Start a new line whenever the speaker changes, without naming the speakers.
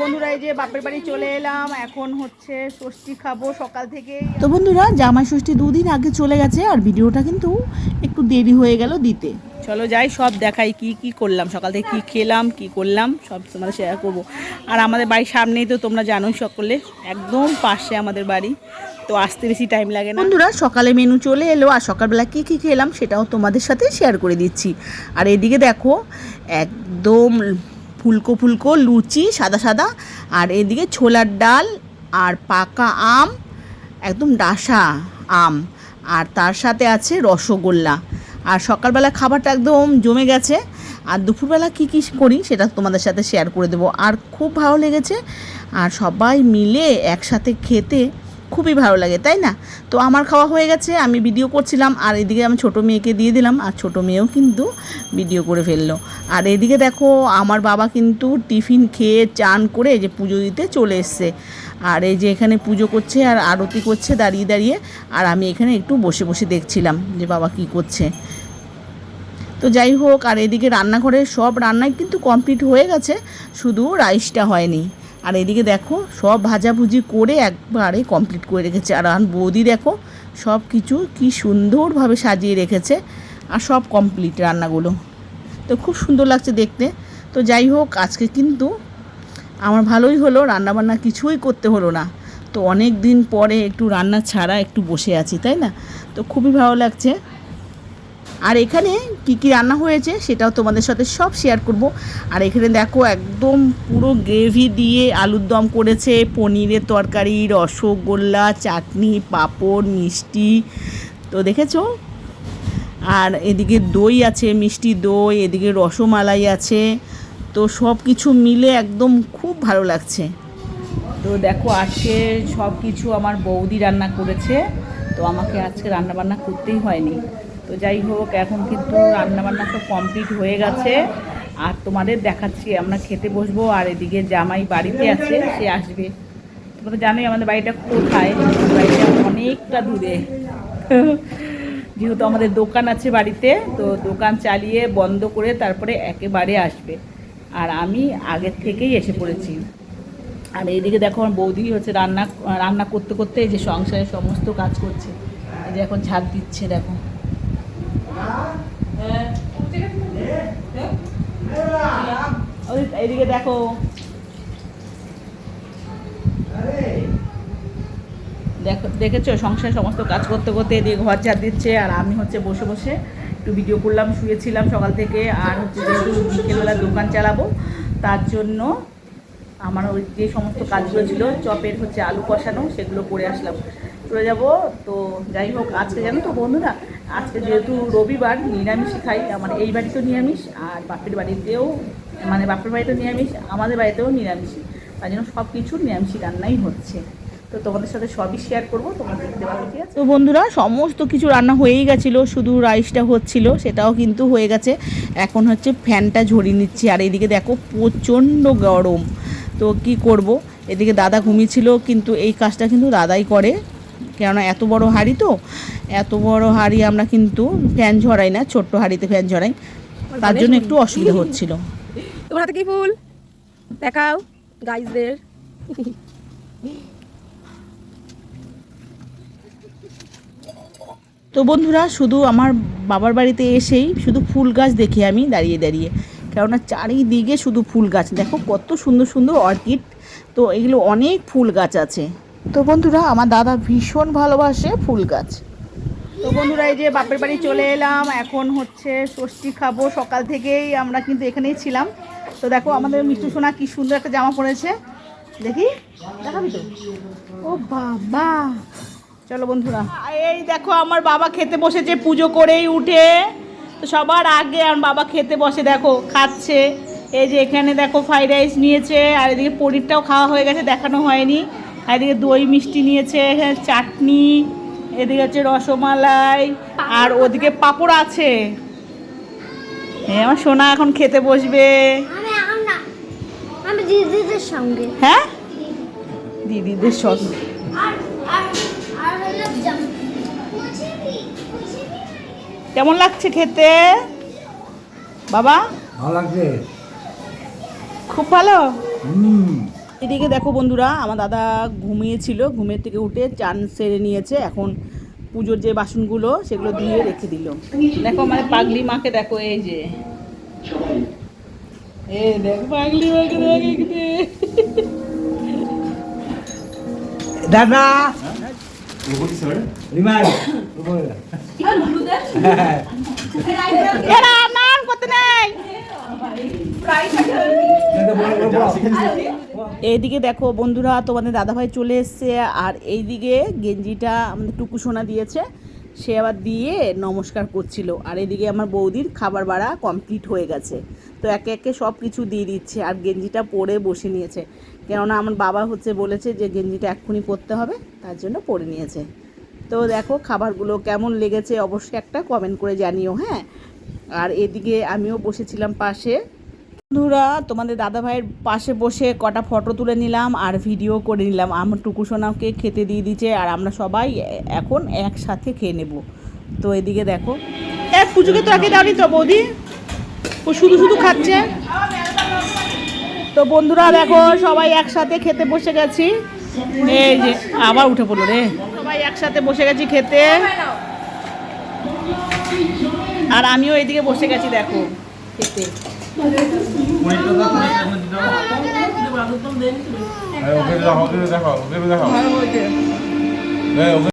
বন্ধুরা এই যে বাপের বাড়ি চলে এলাম। এখন হচ্ছে ষষ্ঠী খাব সকাল থেকেই।
তো বন্ধুরা জামাই ষষ্ঠী দুদিন আগে চলে গেছে আর ভিডিওটা কিন্তু একটু দেরি হয়ে গেল দিতে।
চলো যাই সব দেখাই কি কি করলাম। সকাল থেকে কি খেলাম কি করলাম সব তোমাদের শেয়ার করব। আর আমাদের বাড়ির সামনেই তো তোমরা জানোই সকলে একদম পাশে আমাদের বাড়ি। তো আসতে বেশি টাইম লাগে না।
বন্ধুরা সকালে মেনু চলে এলো আর সকালবেলা কী কী খেলাম সেটাও তোমাদের সাথে শেয়ার করে দিচ্ছি। আর এদিকে দেখো একদম ফুলকো ফুলকো, লুচি, সাদা সাদা। আর এদিকে ছোলার ডাল আর পাকা আম, একদম ডাসা আম। আর তার সাথে আছে রসগোল্লা। আর সকালবেলা খাবারটা একদম জমে গেছে। আর দুপুরবেলা কী কী করি সেটা তোমাদের সাথে শেয়ার করে দেবো। আর খুব ভালো লেগেছে। আর সবাই মিলে একসাথে খেতে খুবই ভালো লাগে, তাই না? তো আমার খাওয়া হয়ে গেছে, আমি ভিডিও করছিলাম, আর এদিকে আমি ছোটো মেয়েকে দিয়ে দিলাম, আর ছোটো মেয়েও কিন্তু ভিডিও করে ফেলল। আর এদিকে দেখো, আমার বাবা কিন্তু টিফিন খেয়ে চান করে যে পুজো দিতে চলে এসছে। আর এই যে এখানে পুজো করছে, আর আরতি করছে দাঁড়িয়ে দাঁড়িয়ে, আর আমি এখানে একটু বসে বসে দেখছিলাম যে বাবা কি করছে। তো যাই হোক, আর এদিকে রান্নাঘরের সব রান্নাই কিন্তু কমপ্লিট হয়ে গেছে, শুধু রাইসটা হয়নি। আর এদিকে দেখো, সব ভাজাভুজি করে একবারে কমপ্লিট করে রেখেছে। আর আন বৌদি দেখো, সব কিছু কি সুন্দরভাবে সাজিয়ে রেখেছে আর সব কমপ্লিট রান্নাগুলো। তো খুব সুন্দর লাগছে দেখতে। তো যাই হোক, আজকে কিন্তু আমার ভালোই হলো, রান্নাবান্না কিছুই করতে হলো না। তো অনেক দিন পরে একটু রান্না ছাড়া একটু বসে আছি, তাই না? তো খুবই ভালো লাগছে। আর এখানে কি কি রান্না হয়েছে সেটাও তোমাদের সাথে সব শেয়ার করব। আর এখানে দেখো একদম পুরো গ্রেভি দিয়ে আলুর দম করেছে, পনিরের তরকারি, রসগোল্লা, চাটনি, পাঁপড়, মিষ্টি, তো দেখেছ? আর এদিকে দই আছে, মিষ্টি দই, এদিকে রসমালাই আছে, তো সব কিছু মিলে একদম খুব ভালো লাগছে।
তো দেখো আজকে সব কিছু আমার বৌদি রান্না করেছে, তো আমাকে আজকে রান্না বান্না করতেই হয়নি। তো যাই হোক, এখন কিন্তু রান্না বান্না সব কমপ্লিট হয়ে গেছে। আর তোমাদের দেখাচ্ছি, আমরা খেতে বসবো, আর এদিকে জামাই বাড়িতে আছে, সে আসবে। তোমরা তো জানোই আমাদের বাড়িটা কোথায়? বাড়িটা অনেকটা দূরে। যেহেতু আমাদের দোকান আছে বাড়িতে, তো দোকান চালিয়ে বন্ধ করে তারপরে একেবারে আসবে। আর আমি আগের থেকেই এসে পড়েছি। আর এইদিকে দেখো, আমার বৌদি হচ্ছে রান্না রান্না করতে করতে এই যে সংসারের সমস্ত কাজ করছে। এই যে এখন ঝাঁট দিচ্ছে, দেখো। ওই এইদিকে দেখো। দেখো, দেখেছ? সংসার সমস্ত কাজ করতে করতে এদিকে ঘর ঝাড় দিচ্ছে, আর আমি হচ্ছে বসে বসে একটু ভিডিও করলাম, শুয়েছিলাম সকাল থেকে, আর হচ্ছে যেহেতু বিকেলবেলা দোকান চালাবো, তার জন্য আমার ওই যে সমস্ত কাজগুলো ছিল, চপের হচ্ছে আলু কষানো, সেগুলো করে আসলাম। চলে যাব। তো যাই হোক, আজকে জানো তো বন্ধুরা, আজকে যেহেতু রবিবার নিরামিষই খাই আমার এই বাড়িতেও নিরামিষ আর বাপের বাড়িতেও মানে বাপের বাড়িতেও নিরামিষ, আমাদের বাড়িতেও নিরামিষই তার জন্য সব কিছু নিরামিষই রান্নাই হচ্ছে। তো তোমাদের সাথে সবই শেয়ার করব, তোমরা দেখতে পাবো ঠিক আছে?
তো বন্ধুরা, সমস্ত কিছু রান্না হয়েই গেছিল, শুধু রাইসটা হচ্ছিল, সেটাও কিন্তু হয়ে গেছে। এখন হচ্ছে ফ্যানটা ঝরিয়ে নিচ্ছি, আর এদিকে দেখো প্রচণ্ড গরম। তো কি করব? এদিকে দাদা ঘুমিয়েছিল, কিন্তু এই কাজটা কিন্তু দাদাই করে। কেননা এত বড় হাঁড়ি তো এত বড় হাঁড়ি আমরা কিন্তু ফ্যান ঝরাই না ছোট্ট হাঁড়িতে ফ্যান ঝরাই। তার জন্য একটু অসুবিধা হচ্ছিল।
তোমার হাতে কি ফুল? দেখাও গাইজদের।
তো বন্ধুরা শুধু আমার বাবার বাড়িতে এসেই শুধু ফুল গাছ দেখি আমি দাঁড়িয়ে দাঁড়িয়ে। কেননা চারিদিকে শুধু ফুল গাছ। দেখো কত সুন্দর সুন্দর অর্কিড। তো এগুলো অনেক ফুল গাছ আছে। তো বন্ধুরা, আমার দাদা ভীষণ ভালোবাসে ফুল গাছ।
তো বন্ধুরা, এই যে বাপের বাড়ি চলে এলাম। এখন হচ্ছে ষষ্ঠী খাব। সকাল থেকেই আমরা কিন্তু এখানেই ছিলাম। তো দেখো, আমাদের মিষ্টি সোনা কি সুন্দর একটা জামা পরেছে। দেখি, দেখাবি তো? ও বাবা! চলো বন্ধুরা। এই দেখো, আমার বাবা খেতে বসেছে পুজো করেই উঠে। তো সবার আগে আমার বাবা খেতে বসে, দেখো, খাচ্ছে। এই যে এখানে দেখো, ফ্রাইড রাইস নিয়েছে। আর এদিকে পনিরটাও খাওয়া হয়ে গেছে, দেখানো হয়নি। এদিকে দই মিষ্টি নিয়েছে হ্যাঁ চাটনি এদিকে হচ্ছে রসমালাই আর ওদিকে পাঁপড় আছে। হ্যাঁ আমার সোনা এখন খেতে বসবে।
আমি আমরা আমি দিদিদের সঙ্গে।
হ্যাঁ? দিদিদের সঙ্গে।
আর আর আর হলো জাম
কেমন লাগছে খেতে? বাবা?
ভালো লাগছে।
খুব ভালো?
হুম।
এদিকে দেখো বন্ধুরা আমার দাদা ঘুমিয়েছিল ঘুমের থেকে উঠে চান সেরে নিয়েছে এখন পুজোর যে বাসনগুলো সেগুলো ধুয়ে রেখে দিল। দেখো আমার পাগলি মাকে দেখো এই যে। এ দেখো পাগলি মাকে
দাদা। রিমাই
এরা নাম করতে নেই। এইদিকে দেখো বন্ধুরা, তোমাদের দাদাভাই চলে এসছে, আর এইদিকে গেঞ্জিটা আমাদের টুকু সোনা দিয়েছে, সে আবার দিয়ে নমস্কার করছিল। আর এদিকে আমার বৌদির খাবার বাড়া কমপ্লিট হয়ে গেছে। তো একে একে সব কিছু দিয়ে দিচ্ছে, আর গেঞ্জিটা পরে বসে নিয়েছে। কেননা আমার বাবা হচ্ছে বলেছে যে গেঞ্জিটা এক্ষুনি পরতে হবে, তার জন্য পরে নিয়েছে। তো দেখো খাবারগুলো কেমন লেগেছে, অবশ্যই একটা কমেন্ট করে জানিও হ্যাঁ? আর এদিকে আমিও বসেছিলাম পাশে। বন্ধুরা, তোমাদের দাদা ভাইয়ের পাশে বসে কটা ফটো তুলে নিলাম আর ভিডিও করে নিলাম। আমার টুকু সোনাকে খেতে দিয়ে দিচ্ছে আর আমরা সবাই এখন একসাথে খেয়ে নেব। তো এদিকে দেখো। পুজোকে তো আগে দাওনি তো, বৌদি? ও শুধু শুধু খাচ্ছে? তো বন্ধুরা, দেখো, সবাই একসাথে খেতে বসে গেছি। এই যে, আবার উঠে পড়ল রে। সবাই একসাথে বসে গেছি খেতে। আর আমিও এদিকে বসে গেছি, দেখো, খেতে।
ওকে দেখো ওকে দেখো ওকে। দেখো